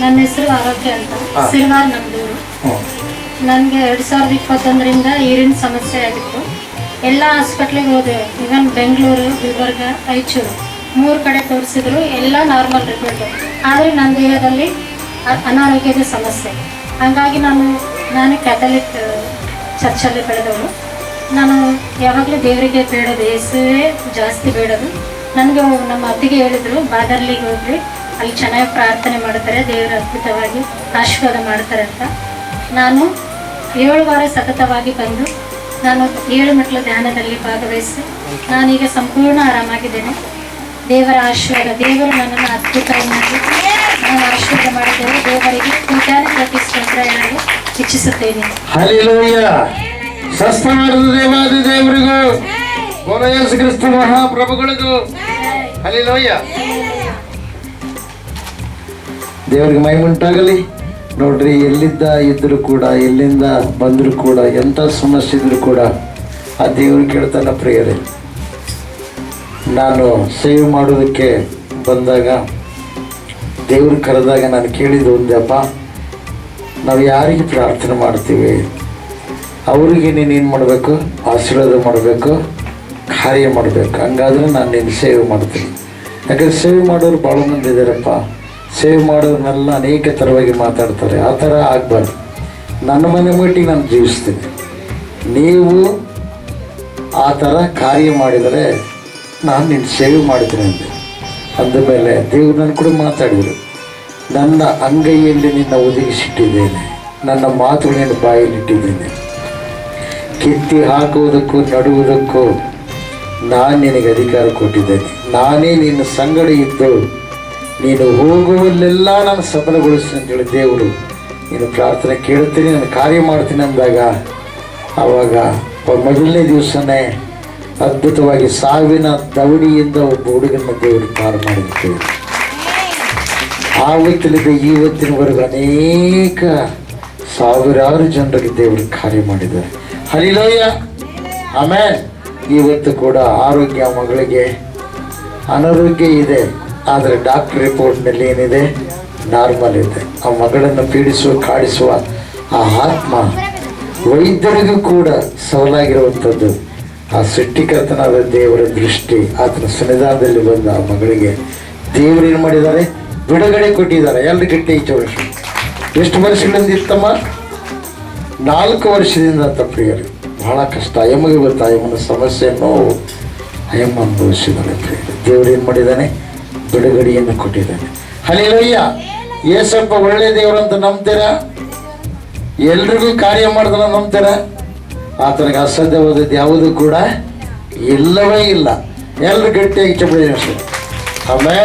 ನನ್ನ ಹೆಸರು ಆರೋಗ್ಯ ಅಂತ. ಸಿರ್ವಾರ್ ನಮ್ದೂರು. ನನಗೆ ಎರಡು ಸಾವಿರದ ಇಪ್ಪತ್ತೊಂದರಿಂದ ನೀರಿನ ಸಮಸ್ಯೆ ಆಗಿತ್ತು. ಎಲ್ಲ ಹಾಸ್ಪಿಟ್ಲಿಗೆ ಹೋದೆ. ಈವನ್ ಬೆಂಗಳೂರು ಗುಲ್ಬರ್ಗ ರಾಯಚೂರು ಮೂರು ಕಡೆ ತೋರಿಸಿದ್ರು. ಎಲ್ಲ ನಾರ್ಮಲ್ ರಿಪೋರ್ಟ್ ಆದರೆ ನನ್ನ ದೇಹದಲ್ಲಿ ಅನಾರೋಗ್ಯದ ಸಮಸ್ಯೆ. ಹಾಗಾಗಿ ನಾನು ನಾನು ಕ್ಯಾಥಲಿಕ್ ಚರ್ಚಲ್ಲಿ ಬೆಳೆದವಳು. ನಾನು ಯಾವಾಗಲೂ ದೇವರಿಗೆ ಬೇಡೋದು ಯೇಸುವೇ ಜಾಸ್ತಿ ಬೇಡೋದು. ನನಗೆ ನಮ್ಮ ಅತ್ತಿಗೆ ಹೇಳಿದರು ಬಾದರ್ಲಿಗೆ ಹೋಗ್ರಿ. ಅಲ್ಲಿ ಚೆನ್ನಾಗಿ ಪ್ರಾರ್ಥನೆ ಮಾಡ್ತಾರೆ, ದೇವರು ಅದ್ಭುತವಾಗಿ ಆಶೀರ್ವಾದ ಮಾಡ್ತಾರೆ ಅಂತ. ನಾನು ಏಳು ವಾರ ಸತತವಾಗಿ ಬಂದು ನಾನು ಏಳು ಮೆಟ್ಲು ಧ್ಯಾನದಲ್ಲಿ ಭಾಗವಹಿಸಿ ನಾನೀಗ ಸಂಪೂರ್ಣ ಆರಾಮಾಗಿದ್ದೇನೆ. ದೇವರ ಆಶೀರ್ವಾದ, ದೇವರು ನನ್ನನ್ನು ಅದ್ಭುತವಾಗಿ ನಾನು ಆಶೀರ್ವಾದ ಮಾಡಿದ್ದೇವೆ ದೇವರಿಗೆ ಕೋಟ್ಯಾನು ಪ್ರತಿ ಸ್ತೋತ್ರ ಹೇಳಲು ಇಚ್ಛಿಸುತ್ತೇನೆ. ದೇವರಿಗೂ ಕ್ರಿಸ್ತ ಮಹಾಪ್ರಭುಗಳಿಗೂ. ಹಲಿಲೂಯ ದೇವರಿಗೆ ಉಂಟಾಗಲಿ. ನೋಡ್ರಿ, ಎಲ್ಲಿದ್ದ ಇದ್ದರೂ ಕೂಡ, ಎಲ್ಲಿಂದ ಬಂದರೂ ಕೂಡ ಎಂಥ ಸಮಸ್ಯೆ ಇದ್ದರೂ ಕೂಡ, ಆ ದೇವರು ಕೇಳ್ತಾನ ಪ್ರಿಯರೇ. ನಾನು ಸೇವ್ ಮಾಡೋದಕ್ಕೆ ಬಂದಾಗ, ದೇವ್ರು ಕರೆದಾಗ ನಾನು ಕೇಳಿದ್ದು ಒಂದಪ್ಪ. ನಾವು ಯಾರಿಗೆ ಪ್ರಾರ್ಥನೆ ಮಾಡ್ತೀವಿ? ಅವರಿಗೆ ನೀನೇನು ಮಾಡಬೇಕು? ಆಶೀರ್ವಾದ ಮಾಡಬೇಕು, ಕಾರ್ಯ ಮಾಡಬೇಕು. ಹಂಗಾದ್ರೆ ನಾನು ನಿನ್ನ ಸೇವೆ ಮಾಡ್ತೀನಿ. ಯಾಕಂದ್ರೆ ಸೇವೆ ಮಾಡೋರು ಭಾಳ ಮಂದಿ ಇದ್ದಾರಪ್ಪ ಸೇವೆ ಮಾಡೋದನ್ನೆಲ್ಲ ಅನೇಕ ಥರವಾಗಿ ಮಾತಾಡ್ತಾರೆ. ಆ ಥರ ಆಗಬಾರ್ದು. ನನ್ನ ಮನೆ ಮಟ್ಟಿಗೆ ನಾನು ಜೀವಿಸ್ತೀನಿ ನೀವು ಆ ಥರ ಕಾರ್ಯ ಮಾಡಿದರೆ ನಾನು ನಿನ್ನ ಸೇವೆ ಮಾಡ್ತೀನಿ ಅಂತ ಅಂದಮೇಲೆ ದೇವ್ರು ನನ್ನ ಕೂಡ ಮಾತಾಡಿದರು. ನನ್ನ ಅಂಗೈಯಲ್ಲಿ ನಿನ್ನ ಒದಗಿಸಿಟ್ಟಿದ್ದೇನೆ. ನನ್ನ ಮಾತುಗಳನ್ನು ಬಾಯಲ್ಲಿ ಬಾಯಲ್ಲಿಟ್ಟಿದ್ದೇನೆ ಕಿತ್ತಿ ಹಾಕುವುದಕ್ಕೂ ನಡುವುದಕ್ಕೂ ನಾನು ನಿನಗೆ ಅಧಿಕಾರ ಕೊಟ್ಟಿದ್ದೇನೆ. ನಾನೇ ನಿನ್ನ ಸಂಗಡ ಇದ್ದು ನೀನು ಹೋಗುವಲ್ಲೆಲ್ಲ ನಾನು ಸಫಲಗೊಳಿಸ್ತೀನಿ ಅಂತೇಳಿ ದೇವರು ನೀನು ಪ್ರಾರ್ಥನೆ ಕೇಳ್ತೀನಿ ನಾನು ಕಾರ್ಯ ಮಾಡ್ತೀನಿ ಅಂದಾಗ, ಆವಾಗ ಮೊದಲನೇ ದಿವಸನೇ ಅದ್ಭುತವಾಗಿ ಸಾವಿನ ದವಡಿಯಿಂದ ಒಬ್ಬ ಹುಡುಗನ ದೇವರು ಪಾರು ಮಾಡಿದ್ದೇವೆ ಆವತ್ತಿನಿಂದ ಇವತ್ತಿನವರೆಗೂ ಅನೇಕ ಸಾವಿರಾರು ಜನರಿಗೆ ದೇವರು ಕಾರ್ಯ ಮಾಡಿದ್ದಾರೆ. ಹರಿಲೋಯ ಆಮೇಲೆ ಇವತ್ತು ಕೂಡ ಆರೋಗ್ಯ ಮಗಳಿಗೆ ಅನಾರೋಗ್ಯ ಇದೆ. ಆದರೆ ಡಾಕ್ಟರ್ ರಿಪೋರ್ಟ್ನಲ್ಲಿ ಏನಿದೆ? ನಾರ್ಮಲ್ ಇದೆ. ಆ ಮಗಳನ್ನು ಪೀಡಿಸುವ, ಕಾಡಿಸುವ ಆ ಆತ್ಮ ವೈದ್ಯರಿಗೂ ಕೂಡ ಸವಲಾಗಿರುವಂಥದ್ದು. ಆ ಸೃಷ್ಟಿಕರ್ತನಾದ ದೇವರ ದೃಷ್ಟಿ, ಆತನ ಸನ್ನಿಧಾನದಲ್ಲಿ ಬಂದ ಆ ಮಗಳಿಗೆ ದೇವರು ಏನು ಮಾಡಿದ್ದಾರೆ? ಬಿಡುಗಡೆ ಕೊಟ್ಟಿದ್ದಾರೆ. ಎಲ್ರು ಗಟ್ಟಿ ವರ್ಷ ಎಷ್ಟು ವರ್ಷಗಳಿಂದ ಇತ್ತಮ್ಮ? ನಾಲ್ಕು ವರ್ಷದಿಂದ ಅಂತ ಬಹಳ ಕಷ್ಟ. ಅಯ್ಯಮ್ಮಗೆ ಗೊತ್ತಾ, ಅಯ್ಯಮ್ಮನ ಸಮಸ್ಯೆಯನ್ನು ಅಯ್ಯಮ್ಮ ಅನುಭವಿಸಿದ್ದಾರೆ ದೇವರು ಏನು ಮಾಡಿದ್ದಾನೆ? ಬಿಡುಗಡೆಯನ್ನು ಕೊಟ್ಟಿದ್ದಾನೆ. ಹಲಿಲಯ್ಯ ಏಸಪ್ಪ ಒಳ್ಳೆ ದೇವರು ಅಂತ ನಂಬ್ತೀರಾ? ಎಲ್ರಿಗೂ ಕಾರ್ಯ ಮಾಡ್ದನ ನಂಬ್ತೀರಾ? ಆತನಿಗೆ ಅಸಾಧ್ಯವಾದದ್ದು ಯಾವುದು ಕೂಡ ಇಲ್ಲವೇ ಇಲ್ಲ. ಎಲ್ಲರೂ ಗಟ್ಟಿಯಾಗಿ ಚಪ್ಪಳಿ ಆಮೇಲೆ